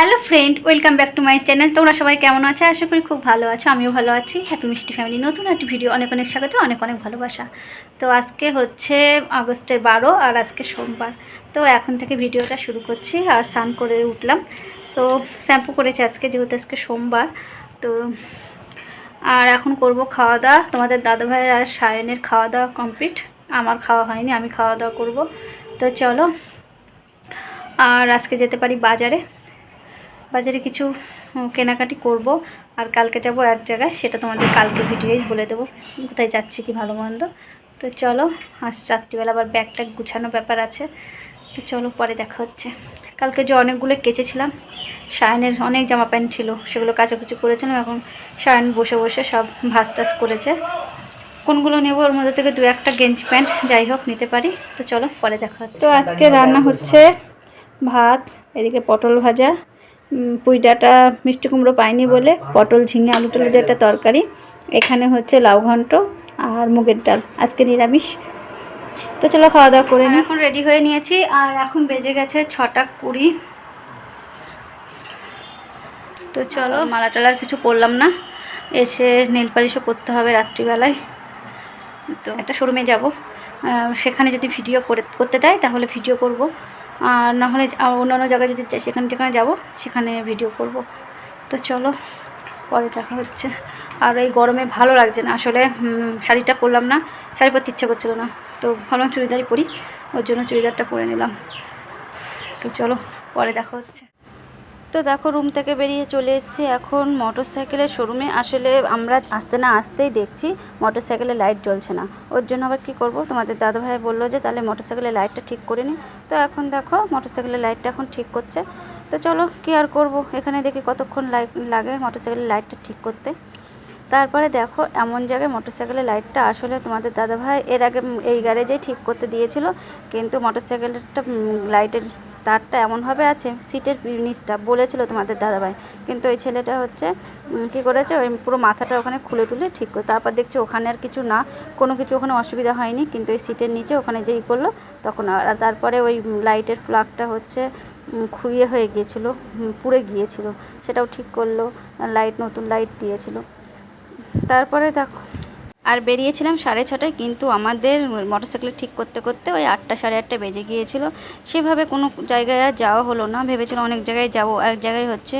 Hello friend, welcome back to my channel. তোমরা সবাই কেমন আছো? আশা করি খুব ভালো আছো, আমিও ভালো আছি। হ্যাপি মিষ্টি ফ্যামিলি, নতুন একটি ভিডিও, অনেক অনেক স্বাগত, অনেক অনেক ভালোবাসা। তো আজকে হচ্ছে আগস্টের বারো আর আজকে সোমবার। তো এখন থেকে ভিডিওটা শুরু করছি আর স্নান করে উঠলাম। তো শ্যাম্পু করেছি আজকে, যেহেতু আজকে সোমবার। তো আর এখন করব খাওয়া দাওয়া তোমাদের দাদাভাইয়ের আর সায়নের খাওয়া দাওয়া কমপ্লিট। আমার খাওয়া হয়নি, আমি খাওয়া দাওয়া করব। তো চলো, আর আজকে যেতে পারি বাজারে। বাজারে কিছু কেনাকাটি করব। আর কালকে যাব এক জায়গায়, সেটা তোমাদের কালকে ভিডিওই বলে দেবো, কোথায় যাচ্ছি কি ভালো মন্দ। তো চলো, আজ রাত্রিবেলা আবার ব্যাগ ট্যাগ গুছানো ব্যাপার আছে। তো চলো, পরে দেখা হচ্ছে। কালকে যে অনেকগুলো কেচেছিলাম, সায়নের অনেক জামা প্যান্ট ছিল, সেগুলো কাচাকুচি করেছিলাম, এখন সায়ন বসে বসে সব ভাস টাস করেছে। কোনগুলো নেব? ওর মধ্যে থেকে দু একটা গেঞ্জি প্যান্ট, যাই হোক, নিতে পারি। তো চলো, পরে দেখা হচ্ছে। তো আজকে রান্না হচ্ছে ভাত, এদিকে পটল ভাজা উম, পুঁই ডাঁটা মিষ্টি কুমড়ো পাইনি বলে পটল ঝিঙে আলু টালু দিয়ে একটা তরকারি। এখানে হচ্ছে লাউ ঘন্ট আর মুগের ডাল। আজকে নিরামিষ। তো চলো খাওয়া দাওয়া করে নিই এখন রেডি হয়ে নিয়েছি। আর এখন বেজে গেছে ছটা কুড়ি। তো চলো মালা টালার কিছু পরলাম না। এসে নেল পালিশও করতে হবে রাত্রিবেলায়। তো একটা শোরুমে যাব। সেখানে যদি ভিডিও করে, করতে দেয়, তাহলে ভিডিও করব। আর নাহলে অন্য অন্য জায়গায় যদি সেখানে যেখানে যাব, সেখানে ভিডিও করব। তো চলো, পরে দেখা হচ্ছে। আর এই গরমে ভালো লাগছে না। আসলে শাড়িটা পরলাম না, শাড়ি পরতে ইচ্ছে করছিল না। তো ভাবলাম চুড়িদারই পরি, ওর জন্য চুড়িদারটা পরে নিলাম। তো চলো, পরে দেখা হচ্ছে। তো দেখো রুম থেকে বেরিয়ে চলে এসেছি। এখন মোটর সাইকেলের শোরুমে আসলে আমরা আসতে না আসতেই দেখছি মোটর সাইকেলের লাইট জ্বলছে না। ওর জন্য আবার কী করব? তোমাদের দাদাভাই বলল যে, তাহলে মোটর সাইকেলের লাইটটা ঠিক করে নিই তো এখন দেখো মোটর সাইকেলের লাইটটা এখন ঠিক করছে। তো চলো, কী আর করব? এখানে দেখি কতক্ষণ লাগে মোটর সাইকেলের লাইটটা ঠিক করতে। তারপরে দেখো, এমন জায়গায় মোটরসাইকেলের লাইটটা আসলে তোমাদের দাদাভাই এর আগে এই গ্যারেজেই ঠিক করতে দিয়েছিল। কিন্তু মোটরসাইকেলটা লাইটের তারটা এমনভাবে আছে, সিটের নিচটা বলেছিল তোমাদের দাদাভাই। কিন্তু ওই ছেলেটা হচ্ছে কী করেছে, ওই পুরো মাথাটা ওখানে খুলে টুলে ঠিক করে, তারপর দেখছি ওখানে আর কিছু না, কোনো কিছু ওখানে অসুবিধা হয়নি, কিন্তু ওই সিটের নিচে ওখানে যেই করল তখন আর তারপরে ওই লাইটের ফ্লাগটা হচ্ছে খুঁড়িয়ে হয়ে গিয়েছিল পুড়ে গিয়েছিল, সেটাও ঠিক করল, লাইট, নতুন লাইট দিয়েছিল। তারপরে দেখো আর বেরিয়েছিলাম সাড়ে ছটায়, কিন্তু আমাদের মোটরসাইকেল ঠিক করতে করতে ওই আটটা সাড়ে আটটা বেজে গিয়েছিল। সেভাবে কোনো জায়গায় আর যাওয়া হলো না। ভেবেছিলাম অনেক জায়গায় যাব। এক জায়গায় হচ্ছে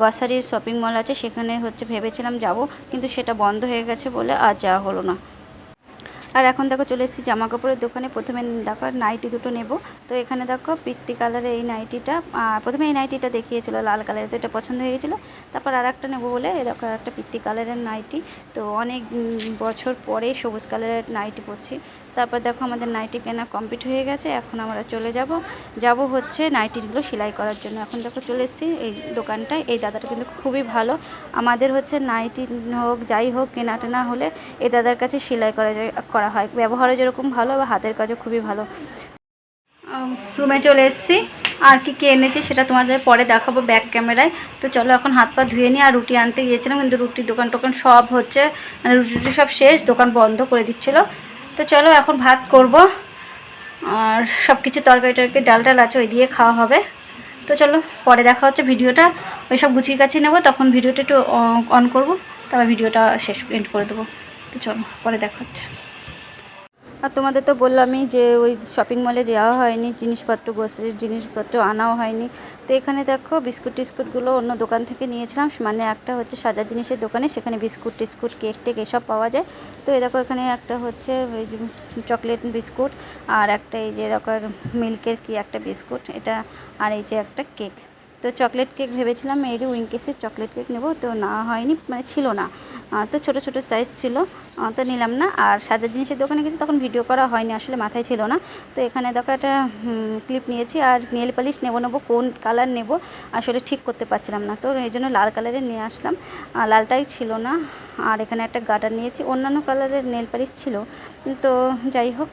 গ্রসারির শপিং মল আছে, সেখানে হচ্ছে ভেবেছিলাম যাব, কিন্তু সেটা বন্ধ হয়ে গেছে বলে আর যাওয়া হলো না। আর এখন দেখো চলে এসেছি জামা কাপড়ের দোকানে। প্রথমে দেখো নাইটি দুটো নেব। তো এখানে দেখো পিত্তি কালারের এই নাইটিটা প্রথমে এই নাইটিটা দেখিয়েছিল লাল কালারের, তো এটা পছন্দ হয়ে গেছিল। তারপর আর একটা নেব বলে দেখো একটা পিত্তি কালারের নাইটি। তো অনেক বছর পরে সবুজ কালারের নাইটি পরছি। তারপর দেখো আমাদের নাইটি কেনা কমপ্লিট হয়ে গেছে। এখন আমরা চলে যাব। যাব হচ্ছে নাইটিগুলো সেলাই করার জন্য। এখন দেখো চলে এসেছি এই দোকানটায়। এই দাদাটা কিন্তু খুবই ভালো। আমাদের হচ্ছে নাইটি হোক, যাই হোক কেনা টেনা হলে এই দাদার কাছে সেলাই করা যায় করা হয়। ব্যবহারও যেরকম ভালো বা হাতের কাজও খুবই ভালো। রুমে চলে এসেছি। আর কি কি এনেছি সেটা তোমাদের পরে দেখাবো ব্যাক ক্যামেরায় তো চলো এখন হাত পা ধুয়ে নিই আর রুটি আনতে গিয়েছিলাম, কিন্তু রুটির দোকান টোকান সব হচ্ছে মানে রুটি সব শেষ, দোকান বন্ধ করে দিচ্ছিল। তো চলো এখন ভাত করব। আর সব কিছু তরকারি টরকারি ডাল ডাল আছে, ওই দিয়ে খাওয়া হবে। তো চলো পরে দেখা হচ্ছে ভিডিওটা। ওই সব গুছিয়ে কাছিয়ে নেব, তখন ভিডিওটা একটু অন করব। তারপর ভিডিওটা শেষ এন্ড করে দেবো। তো চলো, পরে দেখা হচ্ছে। আর তোমাদের তো বললামই যে ওই শপিং মলে যাওয়া হয়নি, জিনিসপত্র গ্রোসারির জিনিসপত্র আনাও হয়নি। তো এখানে দেখো বিস্কুট টিস্কুটগুলো অন্য দোকান থেকে নিয়েছিলাম মানে একটা হচ্ছে সাজার জিনিসের দোকানে, সেখানে বিস্কুট টিস্কুট, কেক টেক এসব পাওয়া যায়। তো এই দেখো এখানে একটা হচ্ছে ওই চকলেট বিস্কুট, আর একটা এই যে দেখো মিল্কের কি একটা বিস্কুট, এটা আর এই যে একটা কেক। তো চকলেট কেক ভেবেছিলাম এর উইঙ্কেসের চকলেট কেক নেব, তো না হয়নি মানে ছিল না। তো ছোট ছোট সাইজ ছিল তো নিলাম না। আর সাজার জিনিসের দোকানে গেছি, তখন ভিডিও করা হয়নি, আসলে মাথায় ছিল না। তো এখানে দেখো একটা ক্লিপ নিয়েছি, আর নেল পালিশ নেব নেব, কোন কালার নেব, আসলে ঠিক করতে পারছিলাম না। তো এই জন্য লাল কালারের নিয়ে আসলাম। লালটাই ছিল না। আর এখানে একটা গার্ডার নিয়েছি, অন্যান্য কালারের নেল পালিশ ছিল। তো যাই হোক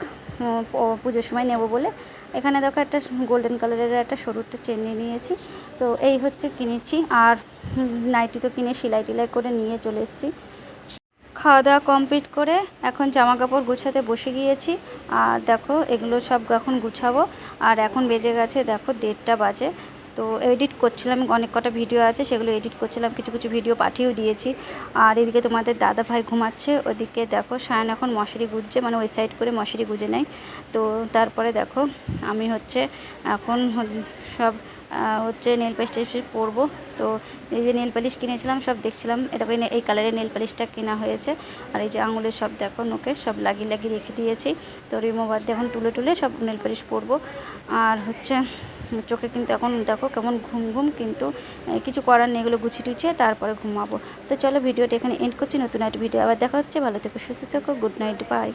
পুজোর সময় নেব বলে। এখানে দেখো একটা গোল্ডেন কালারের একটা সরুটা চেন নিয়ে নিয়েছি। তো এই হচ্ছে কিনেছি। আর নাইটি তো কিনে সেলাই টিলাই করে নিয়ে চলে এসেছি। খাওয়া দাওয়া কমপ্লিট করে এখন জামা কাপড় গুছাতে বসে গিয়েছি। আর দেখো এগুলো সব এখন গুছাবো। আর এখন বেজে গেছে, দেখো দেড়টা বাজে। তো এডিট করছিলাম, অনেক কটা ভিডিও আছে, সেগুলো এডিট করছিলাম, কিছু কিছু ভিডিও পাঠিয়েও দিয়েছি। আর এদিকে তোমাদের দাদা ভাই ঘুমাচ্ছে, ওদিকে দেখো সায়ন এখন মশারি গুজছে মানে ওই সাইড করে মশারি গুজে নেয়। তো তারপরে দেখো আমি হচ্ছে এখন সব হচ্ছে নেল পালিশ টেলিশ পরবো। তো এই যে নেল পালিশ কিনেছিলাম, সব দেখছিলাম এটাকে এই কালারের নেল পালিশটা কেনা হয়েছে। আর এই যে আঙুলের সব দেখো নোকে, সব লাগিয়ে লাগিয়ে রেখে দিয়েছি। তো রিমোভার দিয়ে এখন তুলে তুলে সব নেল পালিশ পরবো। আর হচ্ছে চোখে কিন্তু এখন দেখো কেমন ঘুম ঘুম কিন্তু কিছু করার নেই, এগুলো গুছিয়ে টুছিয়ে তারপরে ঘুমাবো। তো চলো ভিডিওটা এখানে এন্ড করছি, নতুন একটা ভিডিও আবার দেখা হচ্ছে, ভালো থেকো, সুস্থ থেকো গুড নাইট বাই